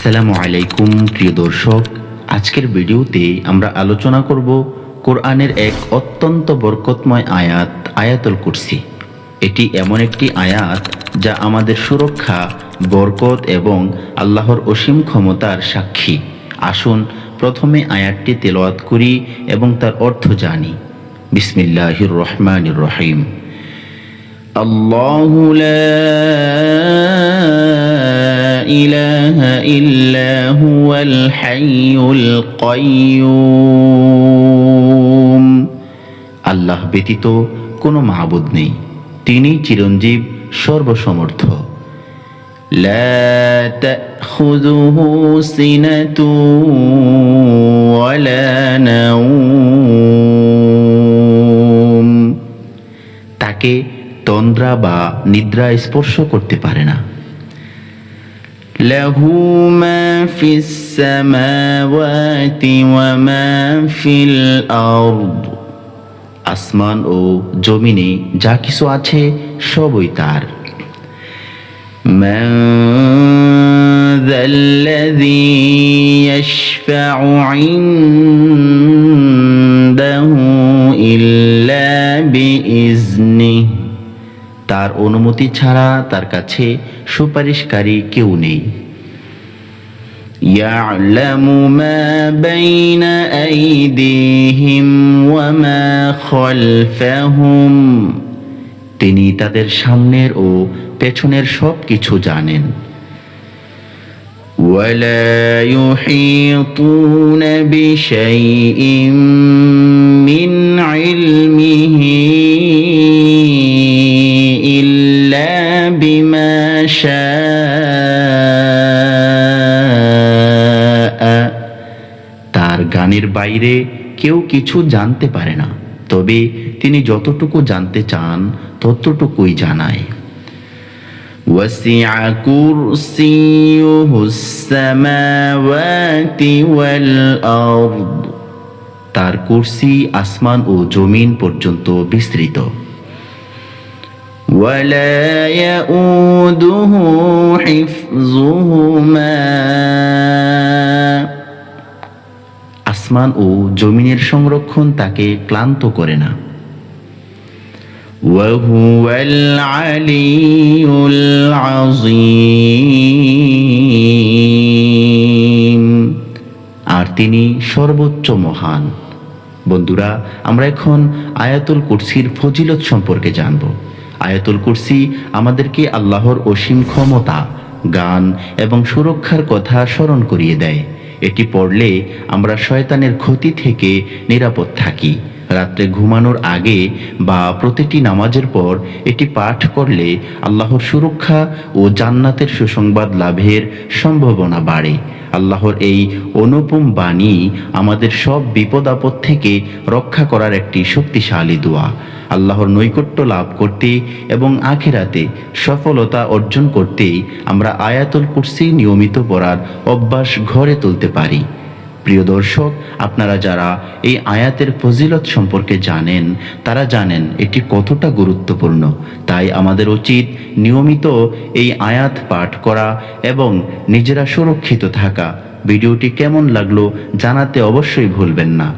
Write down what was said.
আসসালামু আলাইকুম, প্রিয় দর্শক। আজকের ভিডিওতে আমরা আলোচনা করব কোরআনের এক অত্যন্ত বরকতময় আয়াত, আয়াতুল কুরসি। এটি এমন একটি আয়াত যা আমাদের সুরক্ষা, বরকত এবং আল্লাহর অসীম ক্ষমতার সাক্ষী। আসুন প্রথমে আয়াতটি তেলোয়াত করি এবং তার অর্থ জানি। বিসমিল্লাহির রহমানুর রহিম। আল্লাহ إله إلا هو الحي القيوم আল্লাহ ব্যতীত কোনো মাহবুদ নেই তিনি চিরঞ্জীব সর্বসমর্থ لا تأخذه سنة ولا نوم তাকে তন্দ্রা বা নিদ্রা স্পর্শ করতে পারে না له ما في السماوات وما في الأرض আসমান ও জমিনে যা কিছু আছে সবই তার من ذا الذي يشفع عنده إلا بإذنه তার অনুমতি ছাড়া তার কাছে সুপারিশকারী কেউ নেই يعلم ما بين أيديهم وما خلفهم তিনি তাদের সামনের ও পেছনের সব কিছু জানেন ولا يحيطون بشيء من علمه إلا بما شاء তার গানের বাইরে কেউ কিছু জানতে পারে না তবে তিনি যতটুকু জানতে চান ততটুকুই জানায় وسع كرسيه السماوات والأرض তার কুরসি আসমান ও জমিন পর্যন্ত বিস্তৃত ولا يؤوده حفظهما আসমান ও জমিনের সংরক্ষণ তাকে ক্লান্ত করে না وهو العلي العظيم আর তিনি সর্বোচ্চ মহান বন্ধুরা আমরা এখন আয়াতুল কুরসির ফজিলত সম্পর্কে জানব আয়াতুল কুরসি আমাদেরকে আল্লাহর অসীম ক্ষমতা গান এবং সুরক্ষার কথা স্মরণ করিয়ে দেয়। এটি পড়লে আমরা শয়তানের ক্ষতি থেকে নিরাপদ থাকি। রাত্রে ঘুমানোর আগে বা প্রতিটি নামাজের পর এটি পাঠ করলে আল্লাহর সুরক্ষা ও জান্নাতের সুসংবাদ লাভের সম্ভাবনা বাড়ে। আল্লাহর এই অনুপম বাণী আমাদের সব বিপদ আপদ থেকে রক্ষা করার একটি শক্তিশালী দোয়া। আল্লাহর নৈকট্য লাভ করতে এবং আখেরাতে সফলতা অর্জন করতেই আমরা আয়াতুল কুরসি নিয়মিত পড়ার অভ্যাস ঘরে তুলতে পারি। প্রিয় দর্শক, আপনারা যারা এই আয়াতের ফজিলত সম্পর্কে জানেন, তারা জানেন এটি কতটা গুরুত্বপূর্ণ। তাই আমাদের উচিত নিয়মিত এই আয়াত পাঠ করা এবং নিজেরা সুরক্ষিত থাকা। ভিডিওটি কেমন লাগল জানাতে অবশ্যই ভুলবেন না।